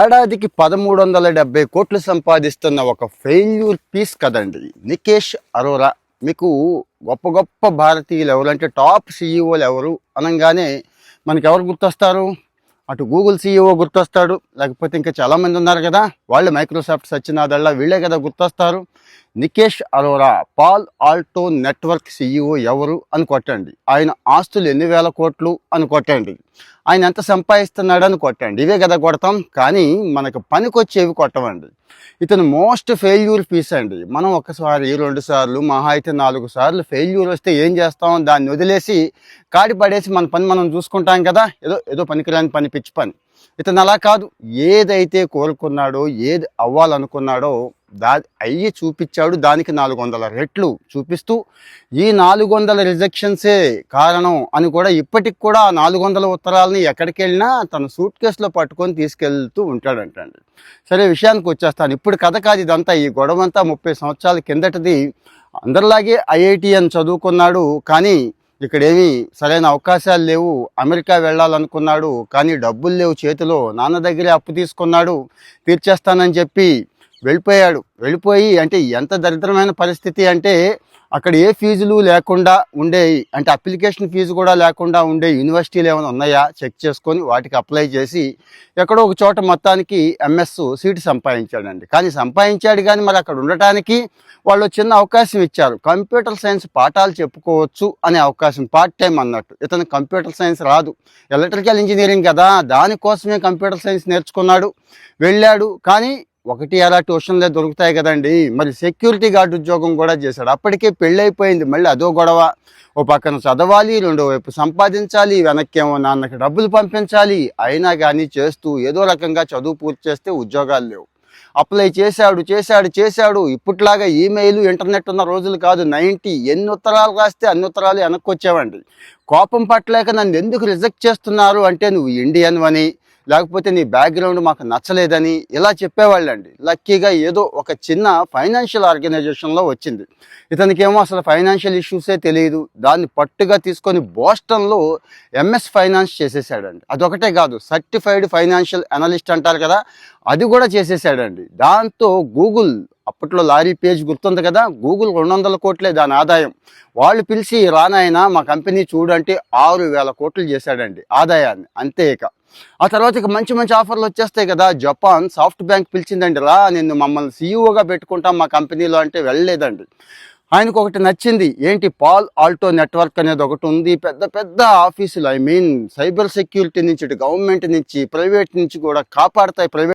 ఏడాదికి పదమూడు వందల డెబ్బై కోట్లు సంపాదిస్తున్న ఒక ఫెయిల్యూర్ పీస్ కదండి. నికేష్ అరోరా మీకు గొప్ప గొప్ప భారతీయులు ఎవరు అంటే టాప్ సీఈఓలు ఎవరు అనగానే మనకి ఎవరు గుర్తొస్తారు? అటు గూగుల్ సీఈఓ గుర్తొస్తాడు లేకపోతే ఇంకా చాలామంది ఉన్నారు కదా. వాళ్ళు మైక్రోసాఫ్ట్ సత్యనాదళ్ళ వీళ్ళే కదా గుర్తొస్తారు. Nikesh Arora Palo Alto network CEO ఎవరు అని కొట్టండి. ఆయన ఆస్తులు ఎన్ని వేల కోట్లు అని కొట్టండి. ఆయన ఎంత సంపాదిస్తున్నాడు అని కొట్టండి. ఇవే కదా కొడతాం. కానీ మనకు పనికొచ్చేవి కొట్టమండి. ఇతను మోస్ట్ ఫెయిల్యూర్ పీస్ అండి. మనం ఒకసారి రెండు సార్లు మహా అయితే నాలుగు సార్లు ఫెయిల్యూర్ వస్తే ఏం చేస్తాం? దాన్ని వదిలేసి కాడి పడేసి మన పని మనం చూసుకుంటాం కదా. ఏదో ఏదో పనికిరాని పని పిచ్చి పని. ఇతను అలా కాదు. ఏదైతే కోరుకున్నాడో ఏది అవ్వాలనుకున్నాడో దా అయ్యి చూపించాడు. దానికి నాలుగు వందల రెట్లు చూపిస్తూ ఈ నాలుగు వందల రిజెక్షన్సే కారణం అని కూడా ఇప్పటికి కూడా ఆ నాలుగు వందల ఉత్తరాలని ఎక్కడికి వెళ్ళినా తన సూట్ కేసులో పట్టుకొని తీసుకెళ్తూ ఉంటాడంటండి. సరే విషయానికి వచ్చేస్తాను. ఇప్పుడు కథ కాదు ఇదంతా. ఈ గొడవ అంతా ముప్పై సంవత్సరాల కిందటిది. అందరిలాగే ఐఐటి అని చదువుకున్నాడు కానీ ఇక్కడేమీ సరైన అవకాశాలు లేవు. అమెరికా వెళ్ళాలనుకున్నాడు కానీ డబ్బులు లేవు చేతిలో. నాన్న దగ్గరే అప్పు తీసుకున్నాడు. తీర్చేస్తానని చెప్పి వెళ్ళిపోయాడు. వెళ్ళిపోయి అంటే ఎంత దరిద్రమైన పరిస్థితి అంటే అక్కడ ఏ ఫీజులు లేకుండా ఉండే అంటే అప్లికేషన్ ఫీజు కూడా లేకుండా ఉండే యూనివర్సిటీలు ఏమైనా ఉన్నాయా? చెక్ చేసుకొని వాటికి అప్లై చేసి ఎక్కడో ఒక చోట మొత్తానికి ఎంఎస్ సీటు సంపాదించాడండి. కానీ సంపాదించాడు కానీ మరి అక్కడ ఉండటానికి వాళ్ళు చిన్న అవకాశం ఇచ్చారు. కంప్యూటర్ సైన్స్ పాఠాలు చెప్పుకోవచ్చు అనే అవకాశం పార్ట్ టైం అన్నట్టు. ఇతను కంప్యూటర్ సైన్స్ రాదు. ఎలక్ట్రికల్ ఇంజనీరింగ్ కదా దానికోసమే కంప్యూటర్ సైన్స్ నేర్చుకున్నాడు వెళ్ళాడు. కానీ ఒకటి అలా ట్యూషన్లే దొరుకుతాయి కదండి. మరి సెక్యూరిటీ గార్డ్ ఉద్యోగం కూడా చేశాడు. అప్పటికే పెళ్ళైపోయింది. మళ్ళీ అదో గొడవ. ఓ పక్కన చదవాలి రెండో వైపు సంపాదించాలి వెనక్కేమో నాన్నకి డబ్బులు పంపించాలి. అయినా కానీ చేస్తూ ఏదో రకంగా చదువు పూర్తి చేస్తే ఉద్యోగాలు లేవు. అప్లై చేశాడు చేశాడు చేశాడు. ఇప్పట్లాగా ఈమెయిల్ ఇంటర్నెట్ ఉన్న రోజులు కాదు. నైంటీ ఎన్ని ఉత్తరాలు రాస్తే అన్ని ఉత్తరాలు వెనక్కి వచ్చేవండి. కోపం పట్టలేక నన్ను ఎందుకు రిజెక్ట్ చేస్తున్నారు అంటే నువ్వు ఇండియన్ అని. లేకపోతే నీ బ్యాక్గ్రౌండ్ మాకు నచ్చలేదని ఇలా చెప్పేవాళ్ళండి. లక్కీగా ఏదో ఒక చిన్న ఫైనాన్షియల్ ఆర్గనైజేషన్లో వచ్చింది. ఇతనికేమో అసలు ఫైనాన్షియల్ ఇష్యూసే తెలియదు. దాన్ని పట్టుగా తీసుకొని బోస్టన్లో ఎంఎస్ ఫైనాన్స్ చేసేసాడండి. అదొకటే కాదు సర్టిఫైడ్ ఫైనాన్షియల్ అనలిస్ట్ అంటారు కదా అది కూడా చేసేసాడండి. దాంతో గూగుల్ అప్పట్లో లారీ పేజ్ గుర్తుంది కదా? గూగుల్ రెండు వందల కోట్లే దాని ఆదాయం. వాళ్ళు పిలిచి రానాయన మా కంపెనీ చూడంటే ఆరు వేల కోట్లు చేశాడండి ఆదాయాన్ని. అంతే ఇక. ఆ తర్వాత ఇక మంచి మంచి ఆఫర్లు వచ్చేస్తాయి కదా? జపాన్ సాఫ్ట్ బ్యాంక్ పిలిచిందండి రా నిన్ను మమ్మల్ని సీఈఓగా పెట్టుకుంటాం మా కంపెనీలో అంటే వెళ్ళలేదండి. ఆయనకు ఒకటి నచ్చింది ఏంటి పాల్ ఆల్టో నెట్వర్క్ అనేది ఒకటి ఉంది పెద్ద పెద్ద ఆఫీసులు ఐ మీన్ సైబర్ సెక్యూరిటీ నుంచి గవర్నమెంట్ నుంచి ప్రైవేట్ నుంచి కూడా కాపాడతాయి ప్రైవేట్